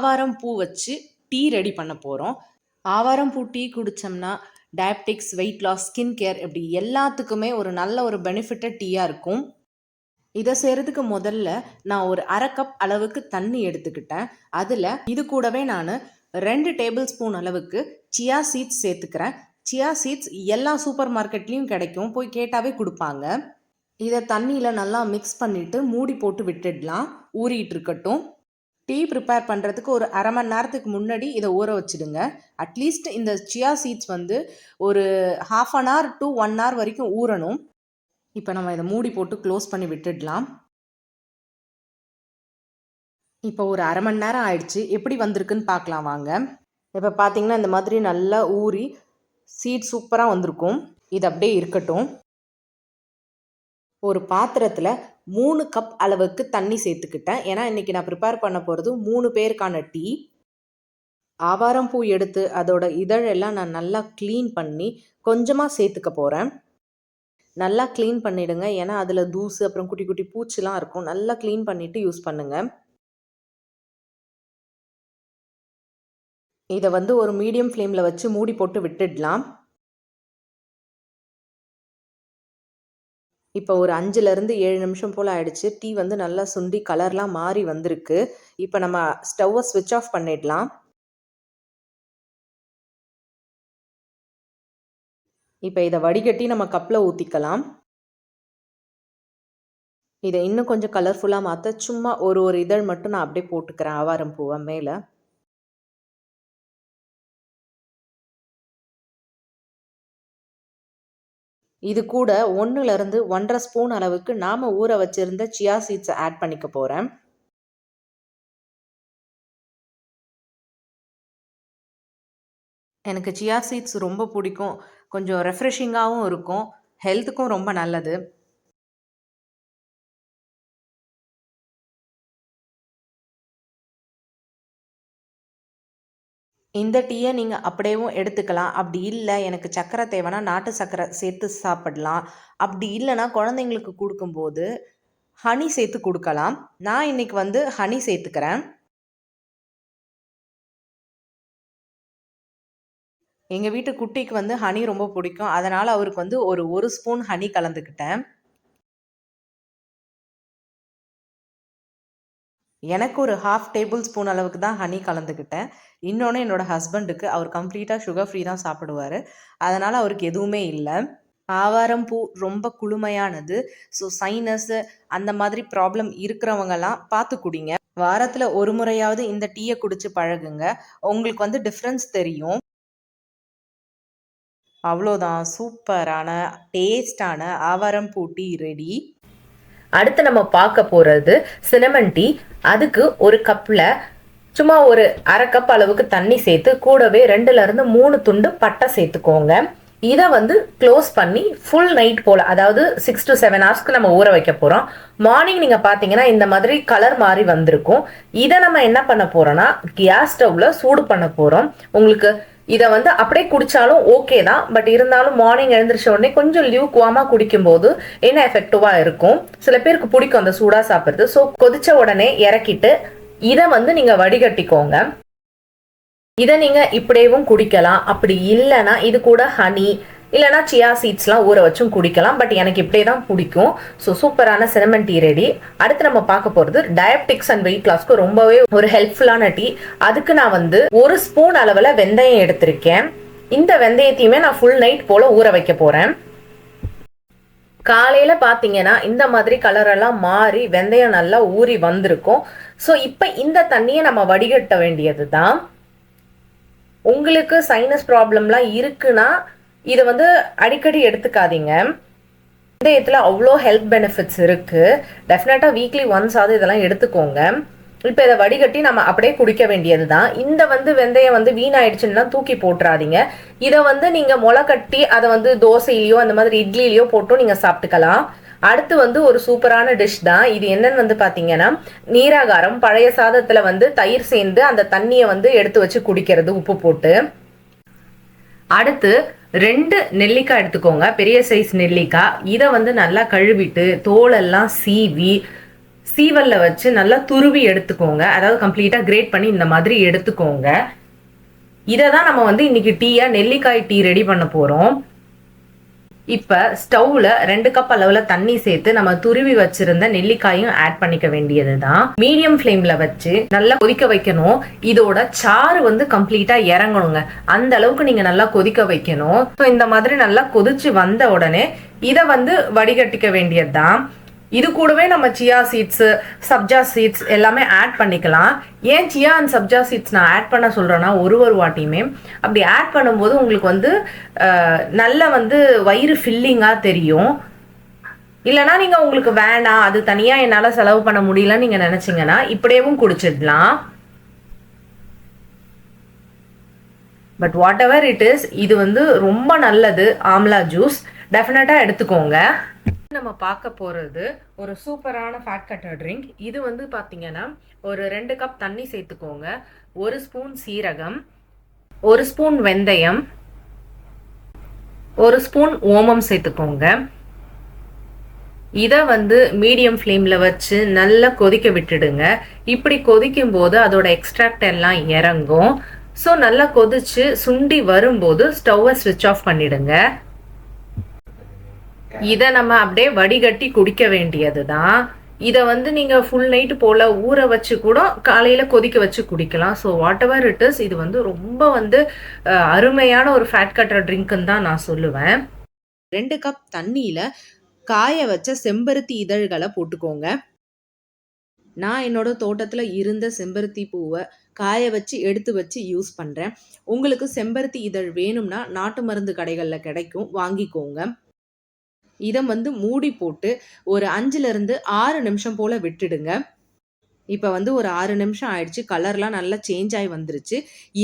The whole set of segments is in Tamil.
ஆவாரம் பூ வச்சு டீ ரெடி பண்ண போகிறோம் ஆவாரம் பூ tea குடித்தோம்னா diabetics weight loss skin care இப்படி எல்லாத்துக்குமே ஒரு நல்ல ஒரு பெனிஃபிட்டட் டீயாக இருக்கும். இதை செய்கிறதுக்கு முதல்ல நான் ஒரு அரை கப் அளவுக்கு தண்ணி எடுத்துக்கிட்டேன். அதில் இது கூடவே நான் ரெண்டு டேபிள் ஸ்பூன் அளவுக்கு சியா சீட்ஸ் சேர்த்துக்கிறேன். சியா சீட்ஸ் எல்லா சூப்பர் மார்க்கெட்லேயும் கிடைக்கும். போய் கேட்டாவே கொடுப்பாங்க. இதை தண்ணியில் நல்லா மிக்ஸ் பண்ணிவிட்டு மூடி போட்டு விட்டுடலாம். ஊறிட்டு இருக்கட்டும். டீ ப்ரிப்பேர் பண்ணுறதுக்கு ஒரு அரை மணி நேரத்துக்கு முன்னாடி இதை ஊற வச்சுடுங்க. அட்லீஸ்ட் இந்த சியா சீட்ஸ் வந்து ஒரு half an hour to one hour வரைக்கும் ஊறணும். இப்போ நம்ம இதை மூடி போட்டு க்ளோஸ் பண்ணி விட்டுடலாம். இப்போ ஒரு அரை மணி நேரம் ஆயிடுச்சு. எப்படி வந்திருக்குன்னு பார்க்கலாம் வாங்க. இப்போ பார்த்தீங்கன்னா இந்த மாதிரி நல்லா ஊறி சீட் சூப்பராக வந்திருக்கும். இது அப்படியே இருக்கட்டும். ஒரு பாத்திரத்தில் மூணு கப் அளவுக்கு தண்ணி சேர்த்துக்கிட்டேன். ஏன்னா இன்றைக்கி நான் ப்ரிப்பேர் பண்ண போகிறது மூணு பேருக்கான டீ ஆவாரம் பூ எடுத்து அதோட இதழெல்லாம் நான் நல்லா க்ளீன் பண்ணி கொஞ்சமாக சேர்த்துக்க போகிறேன் நல்லா க்ளீன் பண்ணிவிடுங்க ஏன்னா அதில் தூசு அப்புறம் குட்டி குட்டி பூச்சிலாம் இருக்கும். நல்லா க்ளீன் பண்ணிவிட்டு யூஸ் பண்ணுங்கள் இதை வந்து ஒரு மீடியம் ஃப்ளேமில் வச்சு மூடி போட்டு விட்டுடலாம். இப்போ ஒரு அஞ்சுலேருந்து ஏழு நிமிஷம் போல் ஆயிடுச்சு. டீ வந்து நல்லா சுண்டி கலர்லாம் மாறி வந்திருக்கு. இப்போ நம்ம ஸ்டவ்வை ஸ்விட்ச் ஆஃப் பண்ணிடலாம். இப்போ இதை வடிகட்டி நம்ம கப்பில் ஊற்றிக்கலாம் இதை இன்னும் கொஞ்சம் கலர்ஃபுல்லாக மாற்ற சும்மா ஒரு ஒரு இதழ் மட்டும் நான் அப்படியே போட்டுக்கிறேன். ஆவாரம் பூவை மேலே. இது கூட ஒன்றுலேருந்து ஒன்றரை ஸ்பூன் அளவுக்கு நாம் ஊற வச்சுருந்த சியா சீட்ஸை ஆட் பண்ணிக்க போகிறேன் எனக்கு சியா சீட்ஸ் ரொம்ப பிடிக்கும். கொஞ்சம் ரெஃப்ரெஷிங்காகவும் இருக்கும். ஹெல்த்துக்கும் ரொம்ப நல்லது. இந்த டீயை நீங்கள் அப்படியேவும் எடுத்துக்கலாம். அப்படி இல்லை எனக்கு சக்கரை தேவைன்னா நாட்டு சக்கரை சேர்த்து சாப்பிடலாம். அப்படி இல்லைன்னா குழந்தைங்களுக்கு கொடுக்கும்போது ஹனி சேர்த்து கொடுக்கலாம். நான் இன்னைக்கு வந்து ஹனி சேர்த்துக்கிறேன். எங்கள் வீட்டு குட்டிக்கு வந்து ஹனி ரொம்ப பிடிக்கும். அதனால் அவருக்கு வந்து ஒரு ஒரு ஸ்பூன் ஹனி கலந்துக்கிட்டேன். எனக்கு ஒரு ஹாஃப் டேபிள் ஸ்பூன் அளவுக்கு தான் ஹனி கலந்துக்கிட்டேன். இன்னொன்று என்னோட ஹஸ்பண்டுக்கு அவர் கம்ப்ளீட்டாக சுகர் ஃப்ரீ தான் சாப்பிடுவார். அதனால் அவருக்கு எதுவுமே இல்லை. ஆவாரம் பூ ரொம்ப குளுமையானது. ஸோ சைனஸ் அந்த மாதிரி ப்ராப்ளம் இருக்கிறவங்கலாம் பார்த்து குடிங்க. வாரத்தில் ஒரு முறையாவது இந்த டீயை குடிச்சு பழகுங்க. உங்களுக்கு வந்து டிஃப்ரென்ஸ் தெரியும். அவ்வளோதான் சூப்பரான டேஸ்டான ஆவாரம் பூ டீ ரெடி அடுத்து நம்ம பார்க்க போகிறது சினமன் டீ அதுக்கு ஒரு கப்பில் சும்மா ஒரு அரை கப் அளவுக்கு தண்ணி சேர்த்து கூடவே ரெண்டுலேருந்து மூணு துண்டு பட்டை சேர்த்துக்கோங்க. இதை வந்து க்ளோஸ் பண்ணி ஃபுல் நைட் போல் அதாவது சிக்ஸ் டு செவன் ஹவர்ஸ்க்கு நம்ம ஊற வைக்க போகிறோம் மார்னிங் நீங்கள் பார்த்தீங்கன்னா இந்த மாதிரி கலர் மாதிரி வந்திருக்கும். இதை நம்ம என்ன பண்ண போகிறோம்னா கேஸ் ஸ்டவ்வில் சூடு பண்ண போகிறோம் உங்களுக்கு இதை வந்து அப்படியே குடிச்சாலும் ஓகே தான். பட் இருந்தாலும் மார்னிங் எழுந்திரிச்ச உடனே கொஞ்சம் லியூக் வாமா குடிக்கும்போது என்ன எஃபெக்டிவா இருக்கும்? சில பேருக்கு பிடிக்கும் அந்த சூடா சாப்பிட்றது. ஸோ கொதிச்ச உடனே இறக்கிட்டு இதை வந்து நீங்க வடிகட்டிக்கோங்க. இதை நீங்க இப்படியேவும் குடிக்கலாம். அப்படி இல்லைன்னா இது கூட ஹனி இல்லைனா சியா சீட்ஸ்லாம் ஊற வச்சும் குடிக்கலாம் பட் எனக்கு இப்படியே தான் பிடிக்கும். ஸோ சூப்பரான சினமன் டீ ரெடி அடுத்து நம்ம பார்க்க போகிறது டயபெட்டிக்ஸ் அண்ட் வெயிட் லாஸ்க்கு ரொம்பவே ஒரு ஹெல்ப்ஃபுல்லான டீ அதுக்கு நான் வந்து ஒரு ஸ்பூன் அளவில் வெந்தயம் எடுத்திருக்கேன். இந்த வெந்தயத்தையுமே நான் ஃபுல் நைட் போல் ஊற வைக்க போகிறேன் காலையில் பார்த்தீங்கன்னா இந்த மாதிரி கலரெல்லாம் மாறி வெந்தயம் நல்லா ஊறி வந்திருக்கும். ஸோ இப்போ இந்த தண்ணியை நம்ம வடிகட்ட வேண்டியது தான் உங்களுக்கு சைனஸ் ப்ராப்ளம்லாம் இருக்குன்னா இதை வந்து அடிக்கடி எடுத்துக்காதீங்க. இதயத்தில் அவ்வளோ ஹெல்த் பெனிஃபிட்ஸ் இருக்குது டெஃபினட்டாக வீக்லி ஒன்ஸ் ஆகுது இதெல்லாம் எடுத்துக்கோங்க. இப்போ இதை வடிகட்டி நம்ம அப்படியே குடிக்க வேண்டியது தான் இந்த வந்து வெந்தயம் வந்து வீணாயிடுச்சுன்னா தூக்கி போட்டுறாதீங்க. இதை வந்து நீங்கள் முளை கட்டி அதை வந்து தோசையிலையோ அந்த மாதிரி இட்லிலையோ போட்டும் நீங்கள் சாப்பிட்டுக்கலாம். அடுத்து வந்து ஒரு சூப்பரான டிஷ் தான். இது என்னன்னு வந்து பார்த்தீங்கன்னா நீராகாரம் பழைய சாதத்தில் வந்து தயிர் சேர்ந்து அந்த தண்ணியை வந்து எடுத்து வச்சு குடிக்கிறது உப்பு போட்டு. அடுத்து ரெண்டு நெல்லிக்காய் எடுத்துக்கோங்க. பெரிய சைஸ் நெல்லிக்காய். இதை வந்து நல்லா கழுவிட்டு தோலெல்லாம் சீவி சீவல்ல வச்சு நல்லா துருவி எடுத்துக்கோங்க. அதாவது கம்ப்ளீட்டா கிரேட் பண்ணி இந்த மாதிரி எடுத்துக்கோங்க. இதை தான் நம்ம வந்து இன்னைக்கு டீயா நெல்லிக்காய் டீ ரெடி பண்ண போறோம். இப்போ ஸ்டவ்ல ரெண்டு கப் அளவுல தண்ணி சேர்த்து நம்ம துருவி வச்சிருந்த நெல்லிக்காயும் ஆட் பண்ணிக்க வேண்டியது தான் மீடியம் ஃப்ளேம்ல வச்சு நல்லா கொதிக்க வைக்கணும். இதோட சாறு வந்து கம்ப்ளீட்டா இறங்கணுங்க. அந்த அளவுக்கு நீங்க நல்லா கொதிக்க வைக்கணும். ஸோ இந்த மாதிரி நல்லா கொதிச்சு வந்த உடனே இதை வந்து வடிகட்டிக்க வேண்டியதுதான். இது கூடவே நம்ம சியா சீட்ஸு சப்ஜா சீட்ஸ் எல்லாமே ஆட் பண்ணிக்கலாம். ஏன் சியா அண்ட் சப்ஜா சீட்ஸ் நான் ஆட் பண்ண சொல்கிறேன்னா ஒரு ஒரு வாட்டியுமே. அப்படி ஆட் பண்ணும்போது உங்களுக்கு வந்து நல்ல வந்து வயிறு ஃபில்லிங்காக தெரியும். இல்லைனா நீங்கள் உங்களுக்கு வேணாம் அது தனியாக என்னால் செலவு பண்ண முடியலன்னு நீங்கள் நினச்சிங்கன்னா இப்படியேவும் குடிச்சிடலாம். But whatever it is இது வந்து ரொம்ப நல்லது ஆம்லா ஜூஸ் டெஃபினட்டாக எடுத்துக்கோங்க. நம்ம பார்க்க போகிறது ஒரு சூப்பரான ஃபேட் கட்டர் ட்ரிங்க் இது வந்து பார்த்தீங்கன்னா ஒரு ரெண்டு கப் தண்ணி சேர்த்துக்கோங்க. ஒரு ஸ்பூன் சீரகம் ஒரு ஸ்பூன் வெந்தயம் ஒரு ஸ்பூன் ஓமம் சேர்த்துக்கோங்க. இதை வந்து மீடியம் ஃப்ளேமில் வச்சு நல்லா கொதிக்க விட்டுடுங்க. இப்படி கொதிக்கும் போது அதோட எக்ஸ்ட்ராக்ட் எல்லாம் இறங்கும். ஸோ நல்லா கொதிச்சு சுண்டி வரும்போது ஸ்டவ்வை ஸ்விட்ச் ஆஃப் பண்ணிடுங்க. இதை நம்ம அப்படியே வடிகட்டி குடிக்க வேண்டியது தான் இதை வந்து நீங்கள் ஃபுல் நைட்டு போல் ஊற வச்சு கூட காலையில் கொதிக்க வச்சு குடிக்கலாம். So whatever it is இது வந்து ரொம்ப வந்து அருமையான ஒரு ஃபேட் கட்டுற ட்ரிங்க்குன்னு தான் நான் சொல்லுவேன். ரெண்டு கப் தண்ணியில் காய வச்ச செம்பருத்தி இதழ்களை போட்டுக்கோங்க. நான் என்னோட தோட்டத்தில் இருந்த செம்பருத்தி பூவை காய வச்சு எடுத்து வச்சு யூஸ் பண்ணுறேன் உங்களுக்கு செம்பருத்தி இதழ் வேணும்னா நாட்டு மருந்து கடைகளில் கிடைக்கும். வாங்கிக்கோங்க. இதை வந்து மூடி போட்டு ஒரு அஞ்சுலேருந்து ஆறு நிமிஷம் போல் விட்டுடுங்க. இப்போ வந்து ஒரு ஆறு நிமிஷம் ஆயிடுச்சு. கலர்லாம் நல்லா சேஞ்ச் ஆகி வந்துருச்சு.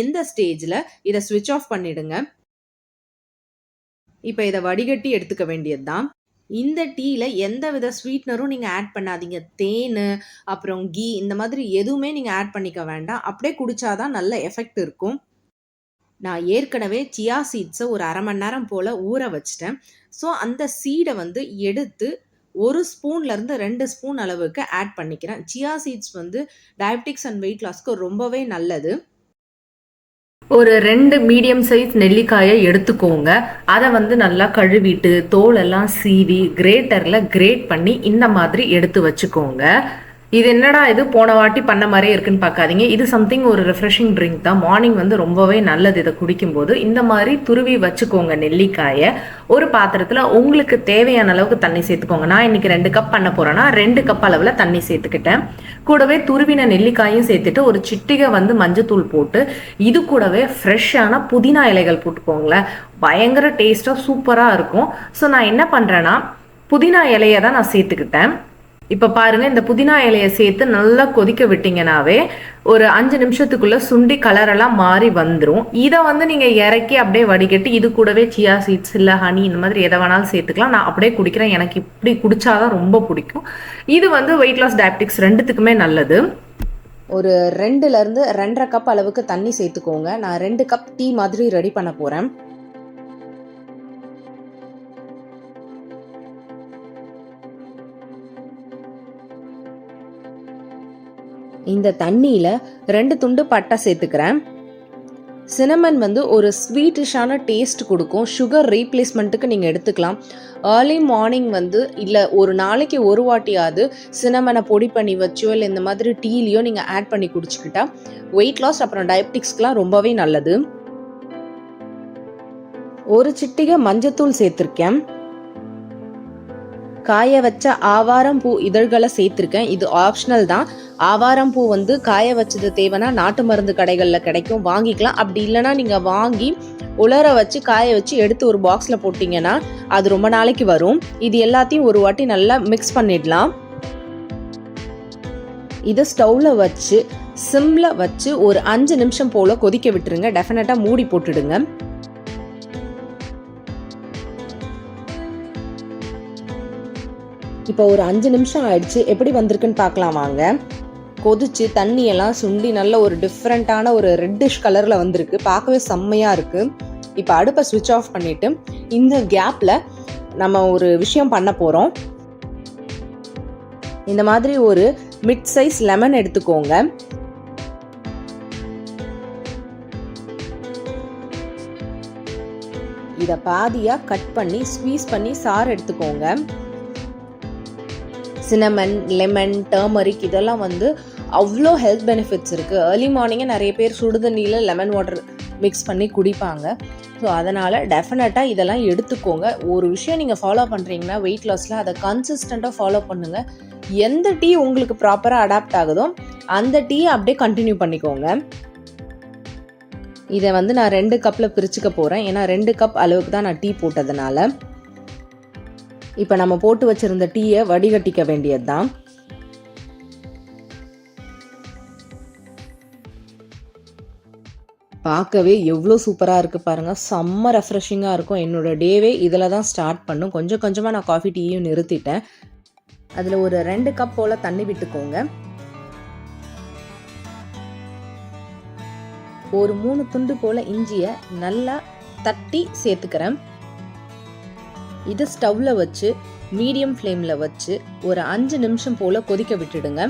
இந்த ஸ்டேஜில் இதை ஸ்விட்ச் ஆஃப் பண்ணிடுங்க. இப்போ இதை வடிகட்டி எடுத்துக்க வேண்டியது தான் இந்த டீயில் எந்த வித ஸ்வீட்னரும் நீங்கள் ஆட் பண்ணாதீங்க. தேன் அப்புறம் கீ இந்த மாதிரி எதுவுமே நீங்கள் ஆட் பண்ணிக்க வேண்டாம். அப்படியே குடிச்சாதான் நல்ல எஃபெக்ட் இருக்கும். நான் ஏற்கனவே சியா சீட்ஸை ஒரு அரை மணி நேரம் போல் ஊற வச்சிட்டேன். ஸோ அந்த சீடை வந்து எடுத்து ஒரு ஸ்பூன்லேருந்து ரெண்டு ஸ்பூன் அளவுக்கு ஆட் பண்ணிக்கிறேன். சியா சீட்ஸ் வந்து டயபெட்டிக்ஸ் அண்ட் வெயிட் லாஸ்க்கு ரொம்பவே நல்லது. ஒரு ரெண்டு மீடியம் சைஸ் நெல்லிக்காயை எடுத்துக்கோங்க. அதை வந்து நல்லா கழுவிட்டு தோலெல்லாம் சீவி கிரேட்டரில் கிரேட் பண்ணி இந்த மாதிரி எடுத்து வச்சுக்கோங்க. இது என்னடா இது? போன வாட்டி பண்ண மாதிரியே இருக்குன்னு பார்க்காதீங்க. இது சம்திங் ஒரு ரெஃப்ரெஷிங் ட்ரிங்க் தான். மார்னிங் வந்து ரொம்பவே நல்லது இதை குடிக்கும்போது. இந்த மாதிரி துருவி வச்சுக்கோங்க நெல்லிக்காயை. ஒரு பாத்திரத்தில் உங்களுக்கு தேவையான அளவுக்கு தண்ணி சேர்த்துக்கோங்க. நான் இன்னைக்கு ரெண்டு கப் பண்ண போகிறேன்னா ரெண்டு கப் அளவில் தண்ணி சேர்த்துக்கிட்டேன். கூடவே துருவின நெல்லிக்காயும் சேர்த்துட்டு ஒரு சிட்டிகை வந்து மஞ்சத்தூள் போட்டு இது கூடவே ஃப்ரெஷ்ஷான புதினா இலைகள் போட்டுக்கோங்களேன். பயங்கர டேஸ்ட்டாக சூப்பராக இருக்கும். ஸோ நான் என்ன பண்ணுறேன்னா புதினா இலையை தான் நான் சேர்த்துக்கிட்டேன். இப்போ பாருங்க இந்த புதினா இலையை சேர்த்து நல்லா கொதிக்க விட்டீங்கனாவே ஒரு அஞ்சு நிமிஷத்துக்குள்ள சுண்டி கலரெல்லாம் மாறி வந்துடும் இதை வந்து நீங்க இறக்கி அப்படியே வடிகட்டி இது கூடவே சியா சீட்ஸ் இல்லை ஹனி இந்த மாதிரி எதை வேணாலும் சேர்த்துக்கலாம். நான் அப்படியே குடிக்கிறேன். எனக்கு இப்படி குடிச்சாதான் ரொம்ப பிடிக்கும். இது வந்து வெயிட் லாஸ் டயபிட்டிக்ஸ் ரெண்டுத்துக்குமே நல்லது. ஒரு ரெண்டுலேருந்து ரெண்டரை கப் அளவுக்கு தண்ணி சேர்த்துக்கோங்க. நான் ரெண்டு கப் டீ மாதிரி ரெடி பண்ண போகிறேன் இந்த தண்ணியில் ரெண்டு துண்டு பட்டை சேர்த்துக்கிறேன். சினமன் வந்து ஒரு ஸ்வீட்டிஷான டேஸ்ட் கொடுக்கும். சுகர் ரீப்ளேஸ்மெண்ட்டுக்கு நீங்கள் எடுத்துக்கலாம். ஏர்லி மார்னிங் வந்து இல்லை ஒரு நாளைக்கு ஒரு வாட்டியாவது சினமனை பொடி பண்ணி வச்சோ இல்லை இந்த மாதிரி டீலையோ நீங்கள் ஆட் பண்ணி குடிச்சுக்கிட்டா வெயிட் லாஸ் அப்புறம் டயபெட்டிக்ஸ்க்கெலாம் ரொம்பவே நல்லது. ஒரு சிட்டிகை மஞ்சத்தூள் சேர்த்துருக்கேன். காய வச்ச ஆவாரம் பூ இதழ்களை சேர்த்துருக்கேன். இது ஆப்ஷனல் தான். ஆவாரம் பூ வந்து காய வச்சது தேவைன்னா நாட்டு மருந்து கடைகளில் கிடைக்கும். வாங்கிக்கலாம். அப்படி இல்லைன்னா நீங்கள் வாங்கி உலர வச்சு காய வச்சு எடுத்து ஒரு பாக்ஸில் போட்டிங்கன்னா அது ரொம்ப நாளைக்கு வரும். இது எல்லாத்தையும் ஒரு வாட்டி நல்லா மிக்ஸ் பண்ணிடலாம். இதை ஸ்டவ்வில் வச்சு சிம்மில் வச்சு ஒரு அஞ்சு நிமிஷம் போல் கொதிக்க விட்டுருங்க. டெஃபினட்டாக மூடி போட்டுடுங்க. இப்போ ஒரு அஞ்சு நிமிஷம் ஆயிடுச்சு. எப்படி வந்திருக்குன்னு பார்க்கலாம் வாங்க. கொதிச்சு தண்ணியெல்லாம் சுண்டி நல்ல ஒரு டிஃப்ரெண்ட்டான ஒரு ரெட்டிஷ் கலரில் வந்திருக்கு. பார்க்கவே செம்மையாக இருக்குது இப்போ அடுப்பை சுவிட்ச் ஆஃப் பண்ணிவிட்டு இந்த கேப்பில் நம்ம ஒரு விஷயம் பண்ண போகிறோம் இந்த மாதிரி ஒரு மிட் சைஸ் லெமன் எடுத்துக்கோங்க. இதை பாதியாக கட் பண்ணி ஸ்வீஸ் பண்ணி சாறு எடுத்துக்கோங்க. சினமன் லெமன் டர்மரிக் இதெல்லாம் வந்து அவ்வளோ ஹெல்த் பெனிஃபிட்ஸ் இருக்குது ஏர்லி மார்னிங்கே நிறைய பேர் சுடுதண்ணியில் லெமன் வாட்டர் மிக்ஸ் பண்ணி குடிப்பாங்க. ஸோ அதனால் டெஃபினட்டாக இதெல்லாம் எடுத்துக்கோங்க. ஒரு விஷயம் நீங்கள் ஃபாலோ பண்ணுறீங்கன்னா வெயிட் லாஸில் அதை கன்சிஸ்டண்ட்டாக ஃபாலோ பண்ணுங்கள் எந்த டீ உங்களுக்கு ப்ராப்பராக அடாப்ட் ஆகுதோ அந்த டீயை அப்படியே கண்டினியூ பண்ணிக்கோங்க. இதை வந்து நான் ரெண்டு கப்பில் பிரிச்சுக்க போகிறேன் ஏன்னா ரெண்டு கப் அளவுக்கு தான் நான் டீ போட்டதுனால. இப்போ நம்ம போட்டு வச்சுருந்த டீயை வடிகட்டிக்க வேண்டியது தான் பார்க்கவே எவ்வளோ சூப்பராக இருக்குது பாருங்கள் செம்ம ரெஃப்ரெஷிங்காக இருக்கும். என்னோட டேவே இதில் தான் ஸ்டார்ட் பண்ணும். கொஞ்சம் கொஞ்சமாக நான் காஃபி டீயும் நிறுத்திட்டேன். அதில் ஒரு ரெண்டு கப் போல் தண்ணி விட்டுக்கோங்க. ஒரு மூணு துண்டு போல் இஞ்சியை நல்லா தட்டி சேர்த்துக்கிறேன். இது ஸ்டவ்வில் வச்சு மீடியம் ஃப்ளேமில் வச்சு ஒரு அஞ்சு நிமிஷம் போல் கொதிக்க விட்டுடுங்க.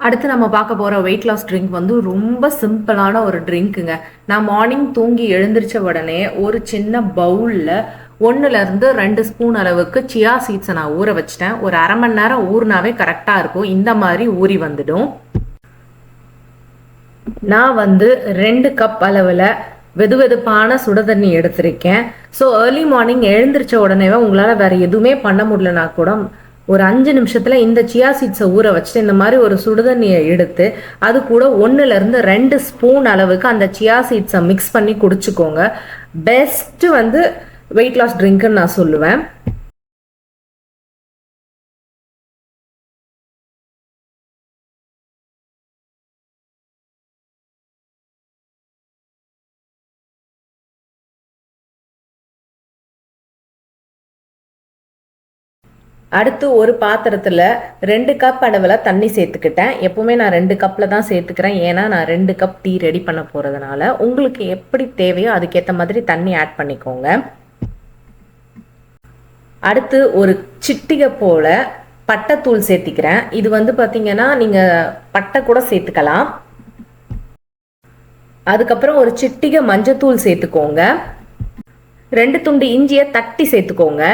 அடுத்து நம்ம பார்க்க போகிற வெயிட் லாஸ் ட்ரிங்க் வந்து ரொம்ப சிம்பிளான ஒரு ட்ரிங்க்குங்க நான் மார்னிங் தூங்கி எழுந்திரிச்ச உடனே ஒரு சின்ன பவுலில் ஒன்றுலேருந்து ரெண்டு ஸ்பூன் அளவுக்கு சியா சீட்ஸை நான் ஊற வச்சிட்டேன். ஒரு அரை மணி நேரம் ஊறினாவே கரெக்டாக இருக்கும். இந்த மாதிரி ஊறி வந்துடும். நான் வந்து ரெண்டு கப் அளவில் வெது வெதுப்பான சுட தண்ணி எடுத்திருக்கேன். ஸோ ஏர்லி மார்னிங் எழுந்திரிச்ச உடனேவே உங்களால் வேறு எதுவுமே பண்ண முடியலனா கூட ஒரு அஞ்சு நிமிஷத்தில் இந்த சியா சீட்ஸை ஊற வச்சுட்டு இந்த மாதிரி ஒரு சுடுதண்ணியை எடுத்து அது கூட ஒன்றுலேருந்து ரெண்டு ஸ்பூன் அளவுக்கு அந்த சியா சீட்ஸை மிக்ஸ் பண்ணி குடிச்சுக்கோங்க. பெஸ்ட்டு வந்து வெயிட் லாஸ் ட்ரிங்க்குன்னு நான் சொல்லுவேன். அடுத்து ஒரு பாத்திரத்தில் ரெண்டு கப் அளவில் தண்ணி சேர்த்துக்கிட்டேன். எப்போவுமே நான் ரெண்டு கப்பில் தான் சேர்த்துக்கிறேன். ஏன்னா நான் ரெண்டு கப் டீ ரெடி பண்ண போகிறதுனால உங்களுக்கு எப்படி தேவையோ அதுக்கேற்ற மாதிரி தண்ணி ஆட் பண்ணிக்கோங்க. அடுத்து ஒரு சிட்டிகை போல் பட்டைத்தூள் சேர்த்திக்கிறேன். இது வந்து பார்த்தீங்கன்னா நீங்கள் பட்டை கூட சேர்த்துக்கலாம். அதுக்கப்புறம் ஒரு சிட்டிகை மஞ்சத்தூள் சேர்த்துக்கோங்க. ரெண்டு துண்டு இஞ்சியை தட்டி சேர்த்துக்கோங்க.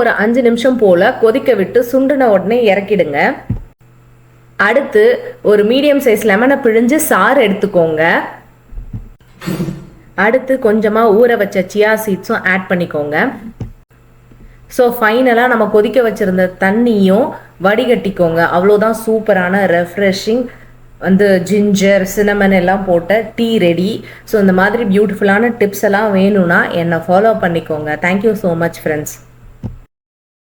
ஒரு அஞ்சு நிமிஷம் போல கொதிக்க விட்டு சுண்டுன உடனே இறக்கிடுங்க. அடுத்து ஒரு மீடியம் சைஸ் லெமனை பிழிஞ்சு சாறு எடுத்துக்கோங்க. அடுத்து கொஞ்சமாக ஊற வச்ச சியா சீட்ஸும் ஆட் பண்ணிக்கோங்க. ஸோ ஃபைனலாக நம்ம கொதிக்க வச்சுருந்த தண்ணியும் வடிகட்டிக்கோங்க. அவ்வளோதான் சூப்பரான ரெஃப்ரெஷிங் வந்து ஜிஞ்சர் சினமன் எல்லாம் போட்ட டீ ரெடி. ஸோ இந்த மாதிரி பியூட்டிஃபுல்லான டிப்ஸ் எல்லாம் வேணும்னா என்னை ஃபாலோ பண்ணிக்கோங்க. Thank you so much friends